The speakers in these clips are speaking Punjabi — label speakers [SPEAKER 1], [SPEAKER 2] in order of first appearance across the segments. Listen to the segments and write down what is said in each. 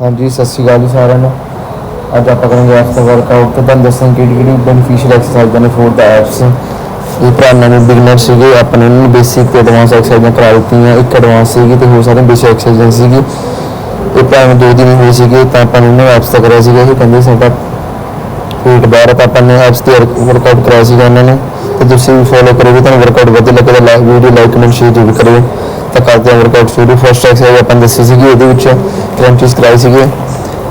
[SPEAKER 1] ਹਾਂਜੀ, ਸਤਿ ਸ਼੍ਰੀ ਅਕਾਲ ਜੀ ਸਾਰਿਆਂ ਨੂੰ। ਅੱਜ ਆਪਾਂ ਕਰਾਂਗੇ ਐਪਸ ਦਾ ਵਰਕਆਊਟ ਤੇ ਤੁਹਾਨੂੰ ਦੱਸਾਂਗੇ ਕਿਹੜੀ ਕਿਹੜੀ ਬੈਨੀਫੀਸ਼ੀਅਲ ਐਕਸਰਸਾਈਜ਼ਾਂ ਨੇ ਫੋਰ ਦਾ ਐਪਸ ਇਹ ਭਰਾਵਾਂ ਨੂੰ ਬਿਗਨਰ ਸੀਗੇ ਆਪਾਂ ਆਪਣੇ ਨੂੰ ਬੇਸਿਕ ਤੇ ਐਡਵਾਂਸ ਐਕਸਰਸਾਈਜ਼ਾਂ ਕਰਾ ਦਿੱਤੀਆਂ। ਇੱਕ ਐਡਵਾਂਸ ਸੀਗੀ ਤੇ ਹੋਰ ਸਾਰੀਆਂ ਬੇਸਿਕ ਐਕਸਰਸਾਈਜ਼ਾਂ ਸੀਗੀ। ਇਹ ਭਰਾ ਦੋ ਦਿਨ ਹੋਏ ਸੀਗੇ, ਤਾਂ ਆਪਾਂ ਨੇ ਇਹਨਾਂ ਐਪਸ ਦਾ ਕਰਿਆ ਸੀਗਾ। ਇਹ ਕਹਿੰਦੇ ਸਾਡਾ ਪੇਟ ਬਾਹਰ ਤਾਂ ਆਪਾਂ ਨੇ ਐਪਸ ਤੇ ਵਰਕਆਊਟ ਕਰਾਇਆ ਸੀਗਾ ਉਹਨਾਂ ਨੇ। ਤੇ ਤੁਸੀਂ ਵੀ ਫੋਲੋ ਕਰੋਗੇ ਤੁਹਾਨੂੰ ਵਰਕਆਊਟ ਵਧੀਆ ਲੱਗੇਗਾ like video like comment share ਜ਼ਰੂਰ ਕਰਿਓ। ਤਾਂ ਕਰਦੇ ਹਾਂ ਵਰਕਆਊਟ ਸ਼ੁਰੂ। ਫਸਟ ਐਕਸਰਸਾਈਜ਼ ਆਪਾਂ ਦੱਸੀ ਸੀਗੀ ਇਹਦੇ ਵਿੱਚ ਕ੍ਰੰਚੀਸ ਕਰਾਏ ਸੀਗੇ।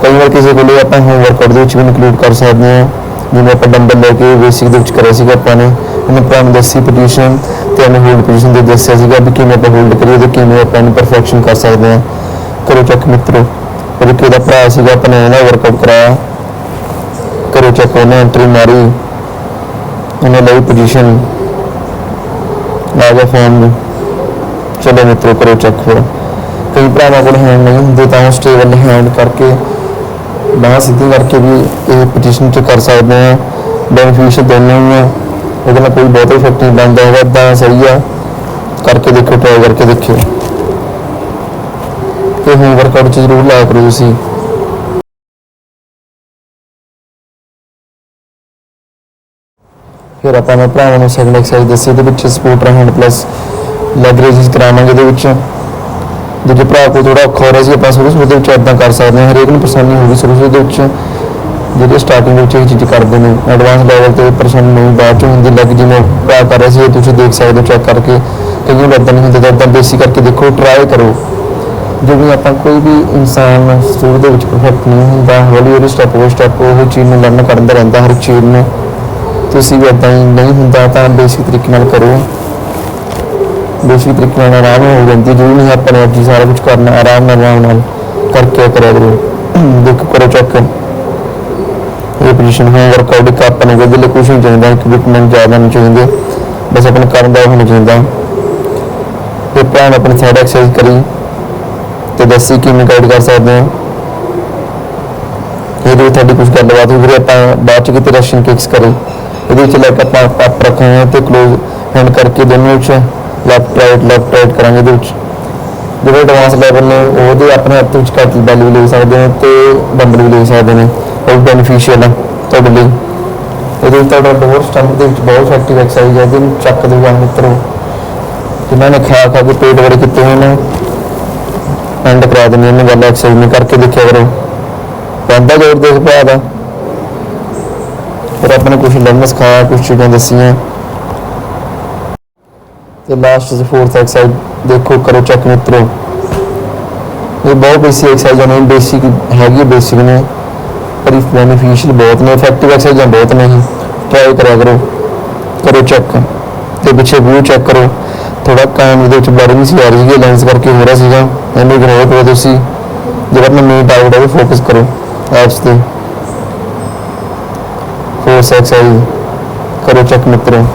[SPEAKER 1] ਕਈ ਵਾਰ ਕਿਸੇ ਕੋਲੇ ਆਪਾਂ ਹੋਮ ਵਰਕਆਊਟ ਦੇ ਵਿੱਚ ਵੀ ਇਨਕਲੂਡ ਕਰ ਸਕਦੇ ਹਾਂ। ਜਿਵੇਂ ਆਪਾਂ ਡੰਬਲ ਲੈ ਕੇ ਬੇਸਿਕ ਦੇ ਵਿੱਚ ਕਰਿਆ ਸੀਗਾ ਆਪਾਂ ਨੇ। ਇਹਨੂੰ ਆਪਾਂ ਦੱਸੀ ਪੋਜੀਸ਼ਨ ਤੇ ਇਹਨੂੰ ਹੋਲਡ ਪੋਜੀਸ਼ਨ ਦੇ ਦੱਸਿਆ ਸੀਗਾ ਵੀ ਕਿਵੇਂ ਆਪਾਂ ਹੋਲਡ ਕਰੀਏ ਤੇ ਕਿਵੇਂ ਆਪਾਂ ਇਹਨੂੰ ਪਰਫੈਕਸ਼ਨ ਕਰ ਸਕਦੇ ਹਾਂ। ਕਰੋ ਚੈੱਕ ਮਿੱਤਰੋ, ਪਰ ਇੱਕ ਭਰਾ ਸੀਗਾ, ਆਪਾਂ ਨੇ ਇਹਦਾ ਵਰਕਆਊਟ ਕਰਾਇਆ। ਕਰੋ ਚੈੱਕ ਉਹਨੇ ਐਂਟਰੀ ਮਾਰੀ। ਉਹਨੇ ਲਈ ਪੋਜੀਸ਼ਨ ਲਾ ਗਿਆ ਫੋਨ ਚਲੋ ਮਿੱਤਰੋ, ਕਰੋ ਚੈੱਕ ਫਿਰ ਕਈ ਭਰਾਵਾਂ ਕੋਲ ਹੈਂਡ ਨਹੀਂ ਹੁੰਦੇ, ਤਾਂ ਉਹ ਸਟੇਬਲ ਹੈਂਡ ਕਰਕੇ, ਬਾਹਾਂ ਸਿੱਧੀ ਕਰਕੇ ਵੀ ਇਹ ਪੋਜੀਸ਼ਨ 'ਚ ਕਰ ਸਕਦੇ ਆ ਬੈਨੀਫੀਸ਼ੀਅਲ ਦੋਨੋਂ ਹੀ। ਆ ਉਹਦੇ ਨਾਲ ਕੋਈ ਬਹੁਤ ਇਫੈਕਟ ਨਹੀਂ ਬਣਦਾ ਹੈਗਾ ਤਾਂ ਸਹੀ ਆ। ਕਰਕੇ ਦੇਖੋ ਟਰਾਈ ਕਰਕੇ ਦੇਖਿਓ। ਤੇ ਹੋਮ ਵਰਕਆਊਟ 'ਚ ਜ਼ਰੂਰ ਲਾਇਆ ਕਰੋ ਤੁਸੀਂ। ਫਿਰ ਆਪਾਂ ਨੇ ਭਰਾਵਾਂ ਨੂੰ ਸੈਕੰਡ ਐਕਸਰਸਾਈਜ਼ ਦੱਸੀ ਇਹਦੇ ਵਿੱਚ support hand plus leg raises ਕਰਾਵਾਂਗੇ ਇਹਦੇ ਵਿੱਚ। ਦੂਜੇ ਭਰਾ ਕੋਲ ਥੋੜਾ ਔਖਾ ਹੋ ਰਿਹਾ ਸੀ, ਆਪਾਂ ਸਰਵਿਸ ਸ਼ੁਰੂ ਦੇ ਵਿੱਚ ਇਦਾਂ ਕਰ ਸਕਦੇ ਹਾਂ, ਹਰੇਕ ਨੂੰ ਪਰੇਸ਼ਾਨੀ ਹੋਊਗੀ ਸ਼ੁਰੂ ਸ਼ੁਰੂ ਦੇ ਵਿੱਚ। ਜਿਹੜੇ ਸਟਾਰਟਿੰਗ ਵਿੱਚ ਇਹ ਚੀਜ਼ ਕਰਦੇ ਨੇ ਐਡਵਾਂਸ ਲੈਵਲ ਤੇ ਪਰੇਸ਼ਾਨੀ ਨਹੀਂ, ਬਾਅਦ ਚ ਹੁੰਦੀ ਲੱਗ ਜਿਵੇਂ ਭਰਾ ਕਰ ਰਿਹਾ ਸੀ ਤੁਸੀਂ ਦੇਖ ਸਕਦੇ ਹੋ ਚੈੱਕ ਕਰਕੇ। ਕਈਆਂ ਨੂੰ ਇਦਾਂ ਨਹੀਂ ਹੁੰਦਾ ਤਾਂ ਇਦਾਂ ਬੇਸਿਕ ਕਰਕੇ ਦੇਖੋ ਟਰਾਈ ਕਰੋ। ਜਿਵੇਂ ਆਪਾਂ ਕੋਈ ਵੀ ਇਨਸਾਨ ਸ਼ੁਰੂ ਦੇ ਵਿੱਚ ਪਰਫੈਕਟ ਨਹੀਂ ਹੁੰਦਾ, ਹੌਲੀ ਹੌਲੀ ਸਟੈਪ ਬਾਏ ਸਟੈਪ ਉਹ ਚੀਜ਼ ਨੂੰ ਲਰਨ ਕਰਦਾ ਰਹਿੰਦਾ ਹਰ ਇੱਕ ਚੀਜ਼ ਨੂੰ। ਤੁਸੀਂ ਵੀ ਇਦਾਂ ਹੀ ਨਹੀਂ ਹੁੰਦਾ, ਤਾਂ ਬੇਸਿਕ ਤਰੀਕੇ ਨਾਲ ਕਰੋ। ਬੇਸਿਕ ਤਰੀਕੇ ਨਾਲ ਆਰਾਮ ਹੋ ਜਾਂਦੀ ਜ਼ਰੂਰੀ ਨਹੀਂ ਆਪਣੇ ਆਪ ਜੀ ਸਾਰਾ ਕੁਝ ਕਰਨਾ, ਆਰਾਮ ਨਾਲ ਆਰਾਮ ਨਾਲ ਕਰਕੇ ਕਰਿਆ ਕਰੋ ਦੇਖੋ, ਕਰੋ ਚੈੱਕ ਇਹ ਪੋਜੀਸ਼ਨ ਹੈ ਵਰਕਆਊਟ ਇੱਕ ਆਪਾਂ ਨੂੰ ਲਈ ਕੁਝ ਨਹੀਂ ਚਾਹੀਦਾ ਇਕਵਿਪਮੈਂਟ ਜ਼ਿਆਦਾ ਨਹੀਂ ਚਾਹੀਦੇ। ਬਸ ਆਪਣੇ ਕਰਨ ਦਾ ਹੋਣਾ ਚਾਹੀਦਾ। ਤੇ ਭੈਣ ਆਪਣੀ ਸਾਈਡ ਐਕਸਰਸਾਈਜ਼ ਕਰੀ। ਤੇ ਦੱਸੀ ਕਿਵੇਂ ਗਾਈਡ ਕਰ ਸਕਦੇ ਹਾਂ। ਇਹਦੇ ਵਿੱਚ ਤੁਹਾਡੀ ਕੁਝ ਗੱਲਬਾਤ ਹੋ ਫਿਰ ਆਪਾਂ ਬਾਅਦ ਚ ਕਿਤੇ ਰਸ਼ੀਅਨ ਕਿਕਸ ਕਰੇ। ਇਹਦੇ ਵਿੱਚ ਲੈ ਕੇ ਆਪਾਂ ਪੱਪ ਰੱਖਾਂਗੇ ਤੇ ਕਲੋਜ਼ ਹੈਂਡ ਕਰਕੇ ਦੋਨੋਂ ਵਿੱਚ। ਲੈਫਟ ਰਾਈਟ ਲੈਫਟ ਰਾਈਟ ਕਰਾਂਗੇ ਇਹਦੇ ਵਿੱਚ। ਜਿਹੜੇ ਐਡਵਾਂਸ ਲੈਵਲ ਨੇ ਉਹਦੇ ਆਪਣੇ ਹੱਥ ਵਿੱਚ ਕੈਟਲ ਬੈਲ ਵੀ ਲੈ ਸਕਦੇ ਨੇ ਤੇ ਡੰਬਲ ਵੀ ਲੈ ਸਕਦੇ ਨੇ। ਉਹ ਬੈਨੀਫੀਸ਼ੀਅਲ ਹੈ ਤੁਹਾਡੇ ਲਈ। ਇਹਦੇ ਵਿੱਚ ਤੁਹਾਡਾ ਡੋਰ ਸਟੰਪ ਦੇ ਵਿੱਚ ਬਹੁਤ ਇਫੈਕਟਿਵ ਐਕਸਰਸਾਈਜ਼ ਹੈ ਜਿਹਨੂੰ ਚੱਕ ਦੂਗਾ ਮਿੱਤਰੋ। ਜਿਨ੍ਹਾਂ ਨੇ ਖਾ ਖਾ ਕੇ ਪੇਟ ਬੜੇ ਕੀਤੇ ਹੋਏ ਨੇ ਐਂਡ ਕਰਾ ਦਿੰਦੇ ਨੇ, ਗੱਲ ਐਕਸਰਸਾਈਜ਼ ਨੇ ਕਰਕੇ ਦੇਖਿਆ ਕਰੋ। ਪੈਂਦਾ ਜ਼ੋਰ ਦੇਖ ਪਿਆ ਦਾ ਫਿਰ ਆਪਣੇ ਕੁਝ ਲੰਮਸ ਸਿਖਾਇਆ ਕੁਝ ਚੀਜ਼ਾਂ ਦੱਸੀਆਂ। ਤੇ ਲਾਸਟ ਤੇ ਫੋਰਥ ਐਕਸਰਸਾਈਜ਼ ਦੇਖੋ ਕਰੋ ਚੈੱਕ ਮਿੱਤਰੋ ਇਹ ਬਹੁਤ ਬੇਸਿਕ ਐਕਸਰਸਾਈਜ਼ਾਂ ਨੇ ਬੇਸਿਕ ਹੈਗੀ ਬੇਸਿਕ ਨੇ। ਪਰ ਇਸ ਬੈਨੀਫੀਸ਼ੀਅਲ ਬਹੁਤ ਨੇ ਇਫੈਕਟਿਵ ਐਕਸਰਸਾਈਜ਼ਾਂ ਬਹੁਤ ਨੇ ਟਰਾਈ ਕਰਿਆ ਕਰੋ। ਕਰੋ ਚੈੱਕ ਤੇ ਪਿੱਛੇ ਵਿਊ ਚੈੱਕ ਕਰੋ। ਥੋੜਾ ਕਾਮ ਦੇ ਵਿੱਚ ਬਲਰ ਸੀ, ਆ ਰਹੀ ਸੀ ਲੈਂਸ ਕਰਕੇ ਹੋ ਰਿਹਾ ਸੀਗਾ। ਇਹਨੂੰ ਇਗਨੋਰ ਕਰੋ ਤੁਸੀਂ। ਜਿਹੜਾ ਆਪਣਾ ਮੇਨ ਡਾਊਟ ਹੈ ਫੋਕਸ ਕਰੋ ਐਪਸ ਤੇ। ਫੋਰਸ ਐਕਸਰਸਾਈਜ਼ ਕਰੋ ਚੈੱਕ ਮਿੱਤਰੋ।